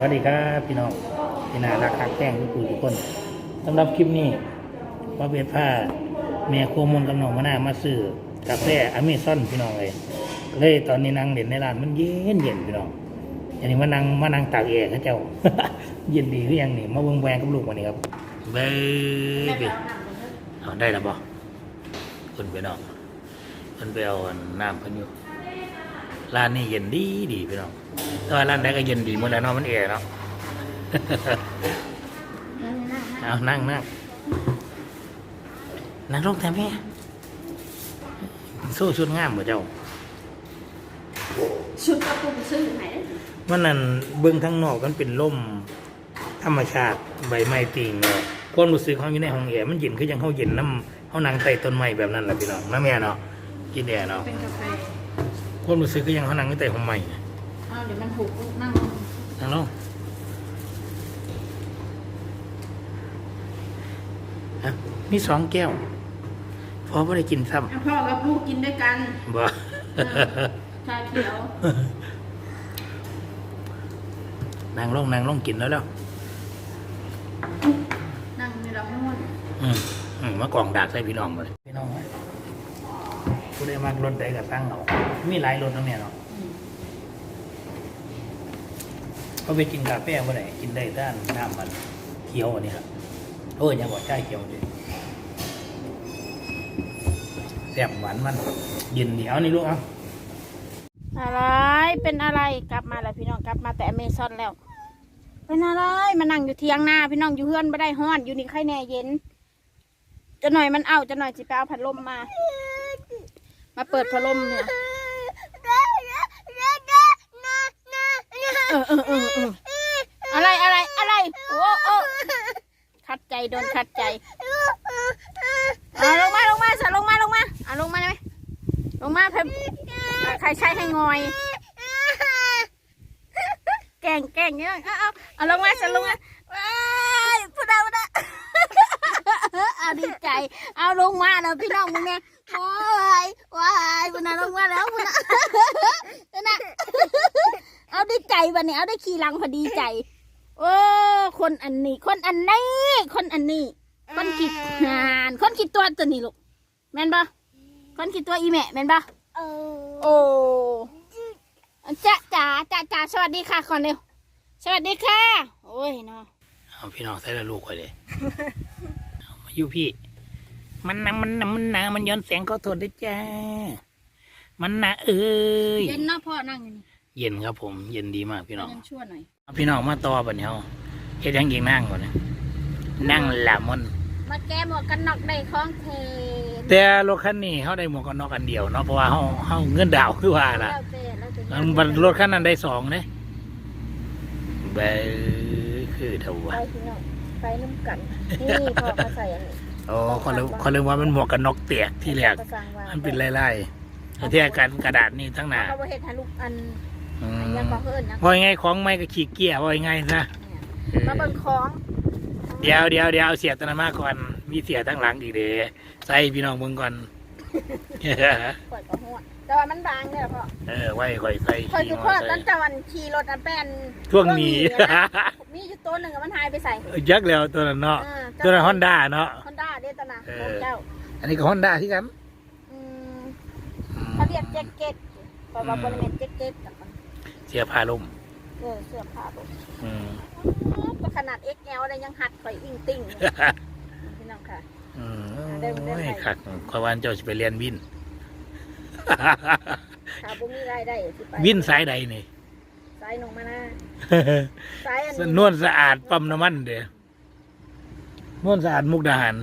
สวัสดีครับพี่น้องพี่นารักทักแป้งทุกผู้ทุกคนสำหรับคลิปนี้มาเบียดผ้าแม่ครัวมนต์กับน้องมะนาวมาซื้อกาแฟอเมซอนพี่น้องเลยเลยตอนนี้นั่งเด่นในร้านมันเย็นเย็นพี่น้องอันนี้มานั่งมานั่งตากแอร์เขาเจ้า เย็นดีหรือยังนี่มาเบิ่งแวงกับลูกวันนี้ครับเบ้ยเบ้ยเอาได้แล้วบ่คุณพี่น้องคุณไปเอาน้ำเพันอยู่ ร้านนี้เย็นดีดีพี่น้องแต่ว่าร้านใดก็เย็นดีหมดแล้วเนาะมันแอร์เนาะเอานั่งนั่งนั่งลงแต่แม่สู้ชุดงามเหมือนเจ้าชุดกระปุกซื้อไหนมันนั่นเบื้องทั้งนอกมันเป็นล่มธรรมชาติใบไม้ติงเนาะความรู้สึกเขาอยู่ในห้องแอร์มันเย็นคือยังเขาเย็นน้ำเขานั่งใต้ต้นไม้แบบนั้นแหละพี่น้องนะแม่เนาะกินแอร์เนาะเป็นกาแฟ ความรู้สึกก็ยังเขานั่งอยู่ใต้ห้องไม้อ้าวเดี๋ยวมันหุบนั่งนั่งลงอะมีสองแก้วพอไม่ได้กินซ้อะพ่อกับลูกกินด้วยกันำบ่ชาเขียว นางลงนางลงกินแล้วแล้วนั่งในลำนวนอืมอืมมากล่องดากใส่พี่น้องมาเลยพี่น้องไหม ผู้ใดมากรถใดกับตั้งเอามีหลายรถนะเนี่เนาะเขาไปกินกาแฟเมื่อไหร่กินได้ด้านน้ำมันเขียวอันนี้ครับโอ้ยยังบอกใช่เขียวดิแซ่บหวานมันเย็นเหนียวนี่ลูกเอะอะไรเป็นอะไรกลับมาแล้วพี่น้องกลับมาแต่อเมซอนแล้ว เป็นอะไรมานั่งอยู่เทียงหน้าพี่น้องอยู่เฮือนไม่ได้ห้อนอยู่นี่ใครแน่เย็น จะหน่อยมันเอาจะหน่อยจิไปเอาพัดลมมา มาเปิดพัดลมเนี่ยเออเออเออเอออะไรอะไรอะไรโอ้โอ้ขัดใจโดนขัดใจเอาลงมาลงมาสะลงมาลงมาเอาลงมาได้ไหมลงมาเพิ่มใครใช้ให้งอย แกล้งแกล้งเนี่ยเอาเอาเอาลงมาสะลงมาว้ายพูดเอาพูดเอาเอาดีใจ เอาลงมาแล้วพี่น้องมึงเนี่ยโอ้ย ว้ายพูดนะลงมาแล้วพูดนะพูดนะเอาได้ใจวันนี้เอาได้ขี่หลังพอดีใจ โอ้คนอันนี้ คนอันนี้ คนอันนี้ คนขีดหานคนขีดตัวตัวนี้ลูกแม่นปะคนขีดตัวอีแม่แม่นปะโอ้จ้าจ๋าจ้าจ๋าสวัสดีค่ะก่อนเร็วสวัสดีค่ะ โอ้ยเนาะเอาพี่น้องใส่ละลูกไว้เลยเอามาอยู่พี่ มันนะมันนะมันนะมันย้อนแสงก็โทษด้วยจ้า มันนะเอ้ย เย็นเนาะพ่อนั่งอยู่นี่เย็นครับผม เย็นดีมากพี่น้องยังชั่วหน่อยเอาพี่น้องมาต่อบัดนี้เฮาเฮ็ดหยังยิงนั่งก่อนนะนั่งละมนมาแก้หมวกกันน็อกได้ของเทแต่รถคันนี้เฮาได้หมวกกันน็อกอันเดียวเนาะเพราะว่าเฮาเฮาเงินดาวคือว่าล่ะแล้วแต่แล้วแต่มันรถคันนั้นได้สองเด้เบ้อคือเท่าไปวะพี่น้องไปน้ำกันนี่พ่อเขาใส่อันนี้ อ๋อเขาเลยเขาเลยว่ามันหมวกกันน็อกเปียกที่แรกเขาสั่งว่ามันเป็นไล่ๆแต่ที่อาการกระดาษนี่ทั้งหน้าเขาบอกเห็ดให้ลูกอันอือันมยังก็เฮิร์นนะว่ายังไงของไม่ก็ขี้เกียจว่ายังไงซะเออมาเบิ่งของเดี๋ยวเดี๋ยวเดี๋ยวเอาเสียตนามาก่อนมีเสียทั้งหลังอีกเด้ใส่พี่น้องเบิ่งก่อน ปล่อยกระหัวแต่ว่ามันบางเนี่ยพ่อเออไว้ค่อยใส่คอยขี้คือมอพ่อใส่ตอนจวันขี่รถอันแป้นช่วงนี้ มีอยู่ตัวหนึ่งอะมันหายไปใส่ยักษ์แล้วตัวนั้นเนาะตัวนั้นฮอนด้าเนาะ ฮอนด้าเดตนาเออของเจ้าอันนี้ก็ฮอนด้าที่กันอืมเขาเรียกแจ็คเก็ตเพราะว่าบริเวณแจ็คเก็ตกับมันเสียผ้าล่มเออเสื้อผ้าลูกอืมก็ขนาด XL เลยยังหัดข่อยอิงติ่งเลยพี่น้องค่ะ อืมได้ได้โอ้ยได้คักขอยวันเจ้าสิไปเรียนวิน ถ้าบุมีรายได้สิไปวินสายใดนี่ สายหนองมานาสายอันนี้นวลสะอาดปั๊มน้ำมันเด้นวลสะอาดมุกดาหาร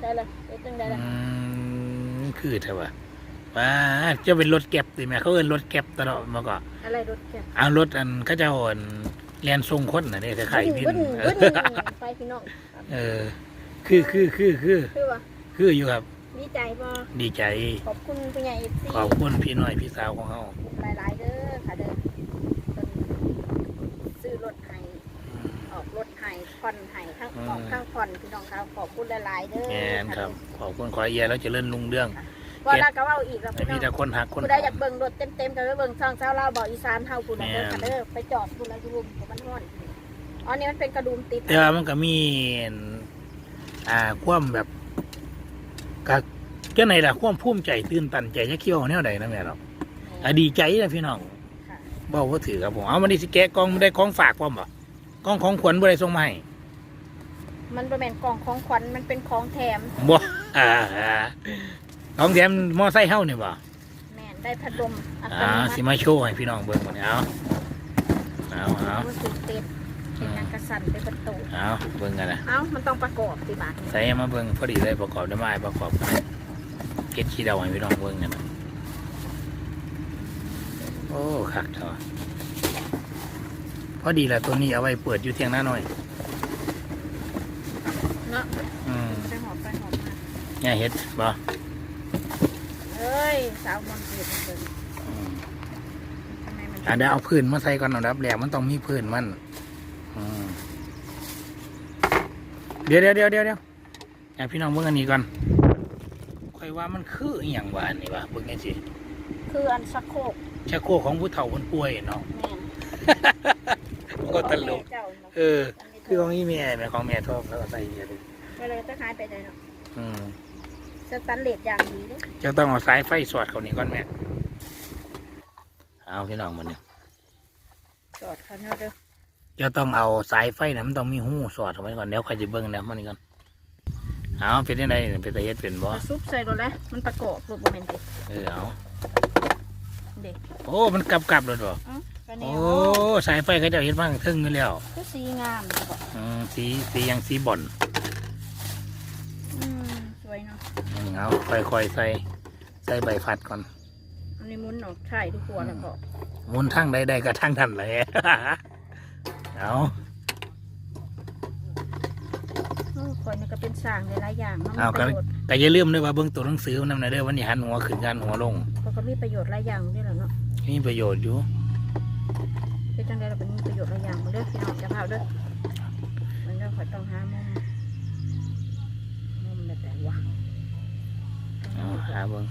ได้เลยได้จังได้เลยอืมคือเถอะวะว่าจะเป็นรถเก็บสิแม่เขาเอินรถเก็บตลอดมาก่อนอะไรรถแกเอารถอันเขาจะอ่อน เรียนทรงคนน่ะเนี่ยคล้ายๆวินบึ้นเอบึ้นอไปพี่น้องเออ คือคือคือคือคือว่าคืออยู่ครับ ดีใจบ่ดีใจ ขอบคุณผู้ใหญ่เอฟซีขอบคุณพี่น้อยพี่สาวของเขาหลายๆเด้อค่ะเด้อเพิ่นซื้อรถให้ออกรถให้ผ่อนให้ทั้งออกทั้งผ่อนพี่น้องค่ะขอบคุณหลายๆเด้อแงนะครับ ขอบคุณขอเอียแล้วเจะเลื่อนลุงเรื่อง ว่าเราก็เว้าอีกแล้วแต่พี่น้มีองแต่คนหักคนผู้ใดอยากเบิ่งรถเต็มๆก็ไปเบิ่งช่องเช้าเราบอกอีสานเฮาผู้นั้นเด้อแม่นค่ะเด้อไปจอดผู้นั้นอยู่รุมของมันฮ้อนอ๋อนี่มันเป็นกระดุมติดแต่ว่ามันก็มีอ่าความแบบก็ก็ในล่ะความภูมิใจตื่นตันใจจะเคี่ยวแนวใดนะแม่หรอกอะดีใจนะพี่น้องค่ะบอกว่าถือครับผมเอามาดิสิแกะกล่องไม่ได้ของฝากพร้อมบ่กล่องของขวัญบ่ได้ส่งมาให้มันบ่แม่นกล่องของขวัญมันเป็นของแถมบ่อ่า ของแถมมอไซค์เฮานี่บ่แม่นได้พัดลมอัตอ่าโนมัสิติมาโชว์ให้พี่น้องเบิ่งมื้อนี้เอาเอาเอามันติดติดเป็นนังกระสันเป็นประตูเอาเบิ่งกันนะเอ้ามันต้องประกอบสิบาทนี่ใส่มาเบิ่งพอดีเลยประกอบได้ไม้ประกอบกันเก็ดขี้เดาให้พี่น้องเบิ่งกันนะโอ้คักเถอะพอดีละตัวนี้เอาไว้เปิดอยู่เที่ยงหน้าหน่อย เนาะอืมไปหอบไปหอบมาเนี่ยเฮ็ดบ่เอ้ ยสาวมนต์เกิดเบิ่งอืมทำไมมันอะเดี๋ยวเอาพื้นมาใส่ก่อนอันดับแรกมันต้องมีพื้นมันอืมเดี๋ยวเดี๋ยวเดี๋ยวเดี๋ยวเดี๋ยวอะพี่น้องเบิ่งอันนี้ก่อนค่อยว่ามันคืออหย่างว่าอันนี้วะเบิ่งไงสิคืออันชักโครกชักโครกของผู้เฒ่าคนป่วยเนาะแม่นก็ตลก เจ้าเนาะเออ คือของอีแม่แม่ของแม่ชอบแล้วก็ใส่เยอะเลยเวลาจะหายไปไหนเนาะอืม สแตันเลสอย่างดีเลยจะต้องเอาสายไฟสอดเขานี่ก่อนแม่เอาพี่น้องมันเนี่ยจอดเขาเนาะเด้อจะต้องเอาสายไฟนะมันต้องมีหูสอดเข้าไว้ก่อนเดี๋ยวใครจะเบิ้งนะมันนี่ก่อนเอาเป็นยังไงเป็นตะเฮ็ดเป็นบ่มาซุปใส่รถแล้วมันประกอบรูปบ่แม่นติเออเอาเด็กโอ้มันกลับกลับเลยบ่เอ้าก็แนโอ้วสายไฟเขาเจะเฮ็ดบ้างทึ่งอยู่แล้วคือสีงามเลยบอกอืมสีสียังสีบ่อนอืมสวย เนาะอืมเอาค่อยๆใส่ใส่ใบพัดก่อน อันนี้หมุนออกใช่ทุกหัวแล้วก็หมุนทางใดๆก็ทางทันเลยเอาเออคนนี่ก็เป็นสร้างหลายๆอย่างเนาะมีเอาปก็ระโยชน์ก็อย่าลืมด้วยว่าเบื้องตัวหนังสือมันนำหน่อยเด้อวันนี้หันหัวขึ้นกันหัวลงก็ก็มีประโยชน์หลายอย่างด้วยแหละเนาะมีประโยชน์อยู่เป็นจังไดเราเป็นมีประโยชน์หลายอย่างมาเด้อพี่น้องจะพาเด้อมันก็ขอยต้องหามุมมุมแบบไหนวะ เอา หาเบิ่ง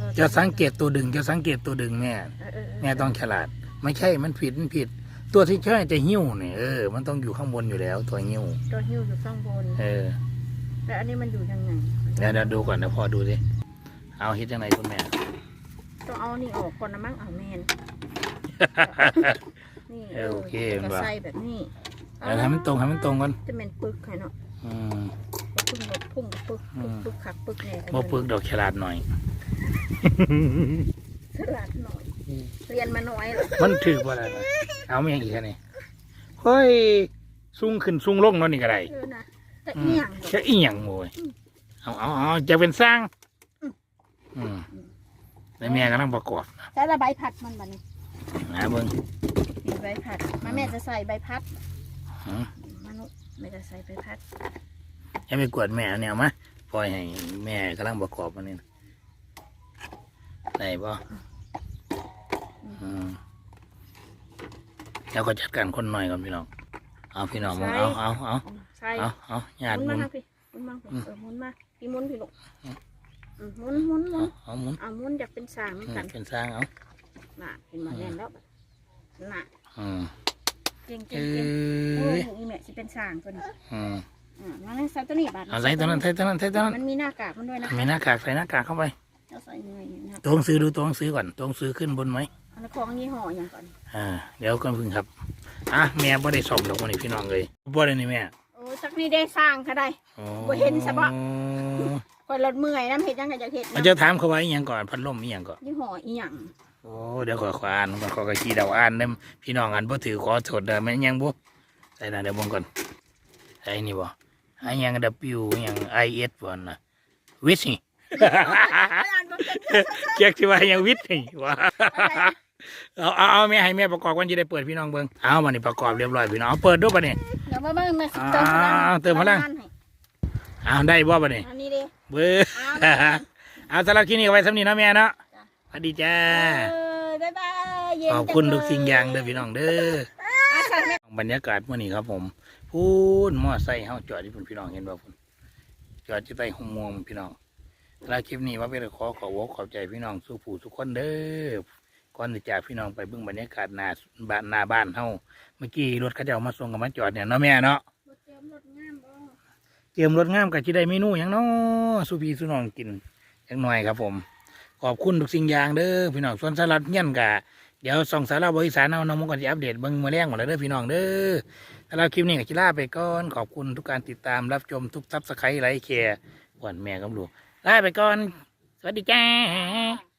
ออจะสังเกตตัวดึงจะสังเกตตัวดึงแม่เออเออเออแม่ต้องฉลาด ไม่ใช่มันผิดมันผิด ตัวที่ช่วยจะหิ้วเนี่ยเออมันต้องอยู่ข้างบนอยู่แล้ว ตัวหิ้วตัวหิ้วอยู่ข้างบนเออแต่อันนี้มันอยู่ยังไงเดี๋ยวเดี๋ยวดูก่อนเดี๋ยวพอดูสิเอาเฮ็ดยังไงคุณแม่ต้องเอานี่ออกก่อนนะมั้งเอาแมนนี่เออโอเคก็ว่ะใส่แบบนี้เดี๋ยวให้มันตรงให้มันตรงก่อนจะเป็นปึกค่ะเนาะอืมว่า พุ่งรถพุ่งปึกอืปึกมปึกขักปึกแน่บ่ปึกดอกฉลาดหน่อย ฉลาดหน่อย เรียนมาน้อยเหรอมันถือว่าอะไรนะเอาไม่ยังอีกแค่นี้เฮ้ยสูงขึ้นสูงลงเนั่นนี่ก็ได้เออนะแต่อืเอีมยงจะอีหยังโวยเอาเอาเอาจะเป็นสร้าง อืมแล้วแม่กำลังประกอบใช้ละใบพัดมันบัดนี้นะเบิ้งมีใบพัดมาแม่จะใส่ใบพัดอืมมานุแม่จะใส่ใบพัด ให้ไปกวดแม่เอาแนวมาปล่อยให้แม่กำลังประกอบมันนี่นะได้ปะอืมแล้วก็จัดการคนหน่อยก่อนพี่น้อง เอาพี่น้องมึงเอาเอาเอาใส่เอาเอาญาหติมุนมุมานครับพี่หมุนมาเออหมุนมาพี่หมุนพี่ลูกอืมหมุนหมุนหมุเอานเอาหมุนเอาหมุนอยากเป็นสามเหมือนอืมกันเป็นสร้างเอาน่ะเห็นมาแน่นแล้วน่ะอืมเก่งเอเก่งเก่งโอ้้ยยอีแม่สิเป็นสางตัวนี้ อืมอ่ามาเลยใส่ตัวนี้บาดเอาใส่ตัวนั้นใส่ตัวนั้นใส่ตัวนั้นมันมีหน้ากากมันด้วยนะมีหน้ากากใส่หน้ากากเข้าไปเราใส่เงยอย่างนี้นะครับตัวหนังสือดูตัวหนังสือก่อนตัวหนังสือขึ้นบนไหมอันนี้ของยี่ห้ออย่างก่อนอ่าเดี๋ยวก่อนพึ่งครับอะแม่บ่ได้สอบดอกวันนี้พี่น้องเลยบ่ได้นี่แม่โอ้จักนี่ได้สร้างค่ะได้โอ้บ่เห็นซะบ่คอยรถเมื่อยน้ำเห็ดยังไงจะเห็ดมันจะถามเขาไว้อหยังก่อนพัดลมอหยังก่อนยี่ห้ออีหยังโอ้เดี๋ยวขอขออ่านก่อนขอกระชี้เดาอ่านเด้อพี่น้องอ่านบ่ถือขอโทษเด้อแม่นยังบ่ใส่นะเดี๋ยวเบิ่งก่อนไอ้นี่บ่ไอ้หยัง W อหยัง IS บ่น่ะวิทย์นี่อ่านบ่เป็นเรียกสิว่าอหยังวิทย์นี่ว่าเอาเอาเอาแม่ให้แม่ประกอบก่อนจะได้เปิดพี่น้องเบิ่งเอามานี่ประกอบเรียบร้อยพี่น้องเอาเปิดดูบัดนี้เดี๋ยวมาเบิ่งมาสิเติมพลังอ่าเติมพลังให้เอาได้บ่บัดนี้อันนี้ดิเบ้อเอาเอาสำหรับคลิปนี้เอาไว้สำนี้เนาะแม่เนาะจ้ะสวัสดีจ้าเออบ๊ายบายเย็นขอบคุณจัทุกสิ่งอย่างเด้อพี่น้องเด้ออะใส่แม่ บรรยากาศเมื่อนี้ครับ ผม พูนมอไซค์เฮาจอดที่พุ่นพี่น้องเห็นบ่พุ่นจอดที่ใต้หงมวงพี่น้องแล้วคลิปนี้ว่าเป็นขอขอวอกขอบใจพี่น้องสู้ผู้ทุกคนเด้อก่อนจะจากพี่น้องไปเบิ่งบรรยากาศหน้าบ้านหน้าบ้านเฮาเมื่อกี้รถเขาเจ้ามาส่งกับมาจอดเนี่ยเนาะแม่เนาะบ่เตรียมรถงามบ่เตรียมรถงามกับที่ได้เมนูอย่างเนาะสุพีสุน้องกินจักหน่อยครับ ผม ขอบคุณทุกสิ่งอย่างเด้อพี่น้องส่วนสลัดเงี้ยนกะ เดี๋ยวส่องสาราบริสารเอาน้องมงก่อนจะอัปเดตเบิ้งมาแรงหมดแล้วเด้อพี่น้องเด้อถ้าเราคลิปนี้กับจิล่าไปก่อนขอบคุณทุกการติดตามรับชมทุกซับสไครต์ไลค์แชร์กวนแม่กับลูกลาไปก่อน สวัสดีจ้า